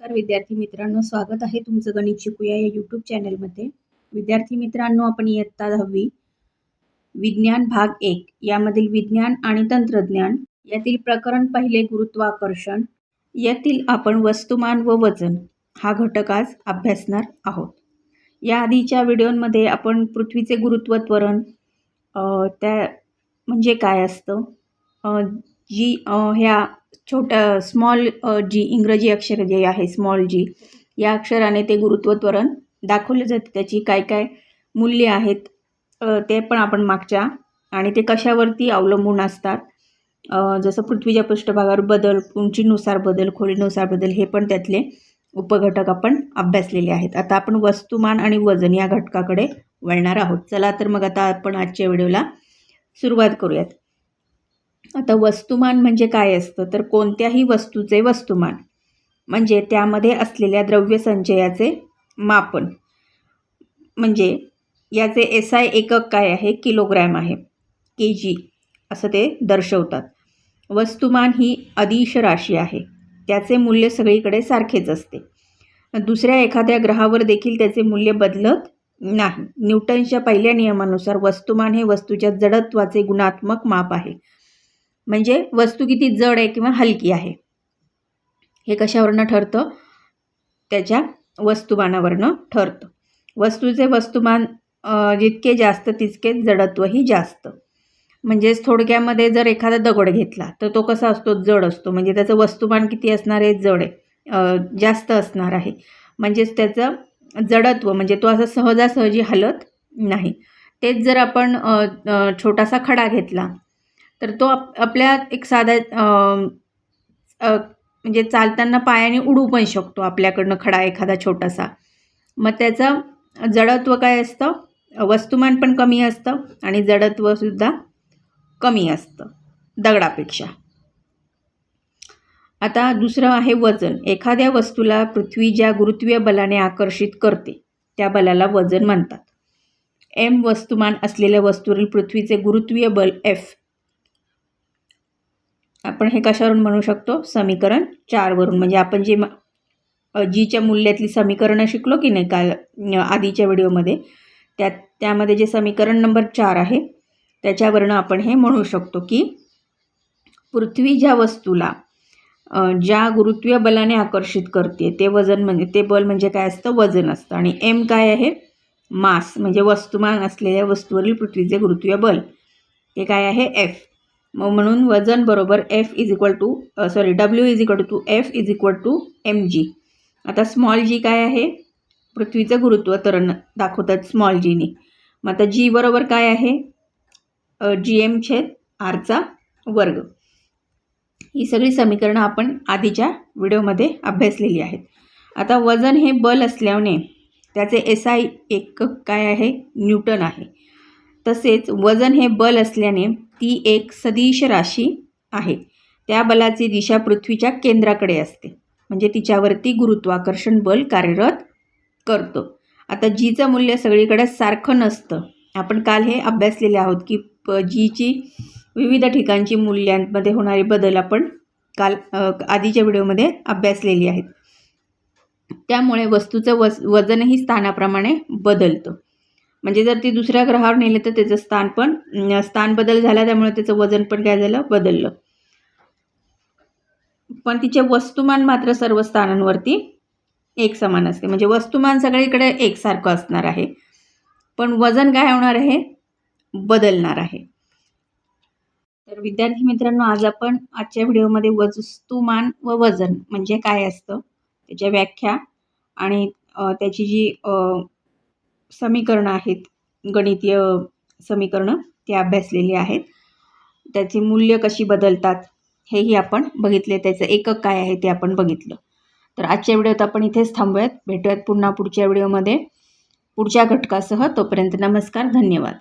नमस्कार विद्यार्थी मित्रांनो स्वागत आहे तुमचं गणित शिकूया या यूट्यूब चॅनलमध्ये विद्यार्थी मित्रांनो आपण इयत्ता दहावी. विज्ञान भाग एक यामधील विज्ञान आणि तंत्रज्ञान यातील प्रकरण पहिले गुरुत्वाकर्षण यातील आपण वस्तुमान व वजन हा घटक आज अभ्यासणार आहोत. या आधीच्या व्हिडिओमध्ये आपण पृथ्वीचे गुरुत्व त्वरण त्या म्हणजे काय असतं? जी ह्या छोट्या स्मॉल जी इंग्रजी अक्षर जे आहे स्मॉल जी या अक्षराने ते गुरुत्व त्वरण दाखवले जाते. त्याची काय काय मूल्य आहेत ते पण आपण मागच्या आणि ते कशावरती अवलंबून असतात. जसं पृथ्वीच्या पृष्ठभागावर बदल उंचीनुसार बदल खोलीनुसार बदल हे पण त्यातले उपघटक आपण अभ्यासलेले आहेत. आता आपण वस्तुमान आणि वजन या घटकाकडे वळणार आहोत. चला तर मग आता आपण आजच्या व्हिडिओला सुरुवात करूयात. आता वस्तुमान म्हणजे काय असतं? तर कोणत्याही वस्तूचे वस्तुमान. म्हणजे त्यामध्ये असलेल्या द्रव्य संचयाचे मापन. म्हणजे याचे एस आय एकक काय आहे? किलोग्रॅम आहे. के जी असं ते दर्शवतात. वस्तुमान ही अदिश राशी आहे. त्याचे मूल्य सगळीकडे सारखेच असते. दुसऱ्या एखाद्या ग्रहावर देखील त्याचे मूल्य बदलत नाही. न्यूटनच्या पहिल्या नियमानुसार वस्तुमान हे वस्तूच्या जडत्वाचे गुणात्मक माप आहे. म्हणजे वस्तू किती जड आहे किंवा हलकी आहे. हे कशावरनं ठरतं? त्याच्या वस्तुमानावरनं ठरतं. वस्तूचे वस्तुमान जितके जास्त तितकेच जडत्वही जास्त. म्हणजेच थोडक्यामध्ये जर एखादा दगड घेतला तर तो कसा असतो? जड असतो. म्हणजे त्याचं वस्तुमान किती असणार आहे? जड आहे. जास्त असणार आहे. म्हणजेच त्याचं जडत्व म्हणजे तो असं सहजासहजी हलत नाही. तेच जर आपण छोटासा खडा घेतला तर तो आप आपल्या एक साधा म्हणजे चालताना पायाने उडू पण शकतो आपल्याकडनं खडा एखादा छोटासा. मग त्याचं जडत्व काय असतं? वस्तुमान पण कमी असतं आणि जडत्वसुद्धा कमी असतं दगडापेक्षा. आता दुसरं आहे वजन. एखाद्या वस्तूला पृथ्वी ज्या गुरुत्वीय बलाने आकर्षित करते त्या बलाला वजन म्हणतात. एम वस्तुमान असलेल्या वस्तूवरील पृथ्वीचे गुरुत्वीय बल एफ आपण हे कशावरून म्हणू शकतो? समीकरण चारवरून म्हणजे आपण जे जीच्या मूल्यातली समीकरणं शिकलो की नाही काल आधीच्या व्हिडिओमध्ये त्यात त्यामध्ये जे समीकरण नंबर चार आहे त्याच्यावरनं आपण हे म्हणू शकतो की पृथ्वी ज्या वस्तूला ज्या गुरुत्वीय बलाने आकर्षित करते ते वजन म्हणजे ते बल म्हणजे काय असतं? वजन असतं. आणि एम काय आहे? मास. म्हणजे वस्तुमान असलेल्या वस्तूवरील पृथ्वीचे गुरुत्वीय बल. ते काय आहे? एफ मग म्हणून वजन बरोबर F is equal to sorry W is equal to F is equal to M G आता स्मॉल जी काय आहे? पृथ्वीचं गुरुत्व तरण दाखवतात स्मॉल जीने मग आता जी बरोबर काय आहे? जी एम छेद आरचा वर्ग. ही सगळी समीकरणं आपण आधीच्या व्हिडिओमध्ये अभ्यासलेली आहेत. आता वजन हे बल असल्याने त्याचे एस आय एकक काय आहे? न्यूटन आहे. तसेच वजन हे बल असल्याने ती एक सदिश राशी आहे. त्या बलाची दिशा पृथ्वीच्या केंद्राकडे असते. म्हणजे तिच्यावरती गुरुत्वाकर्षण बल कार्यरत करतो. आता जीचं मूल्य सगळीकडे सारखं नसतं. आपण काल हे अभ्यासलेले आहोत की प जीची विविध ठिकाणची मूल्यांमध्ये होणारे बदल आपण काल आधीच्या व्हिडिओमध्ये अभ्यासलेली आहेत. त्यामुळे वस्तूचं वस वजनही स्थानाप्रमाणे बदलतं. म्हणजे जर ती दुसऱ्या ग्रहावर नेले तर त्याचं स्थान पण स्थान बदल झाला त्यामुळे त्याचं वजन पण काय झालं? बदललं. पण तिचे वस्तुमान मात्र सर्व स्थानांवरती एक समान असते. म्हणजे वस्तुमान सगळीकडे एकसारखं असणार आहे. पण वजन काय होणार आहे? बदलणार आहे. तर विद्यार्थी मित्रांनो आज आपण आजच्या व्हिडिओमध्ये वस्तुमान व वजन म्हणजे काय असतं? त्याच्या व्याख्या आणि त्याची जी समीकरणं आहेत. गणितीय समीकरणं ते अभ्यासलेली आहेत. त्याची मूल्य कशी बदलतात हेही आपण बघितले. त्याचं एकक काय आहे ते आपण बघितलं. तर आजच्या व्हिडिओत आपण इथेच थांबूयात. भेटूयात पुन्हा पुढच्या व्हिडिओमध्ये. पुढच्या घटकासह तोपर्यंत नमस्कार धन्यवाद.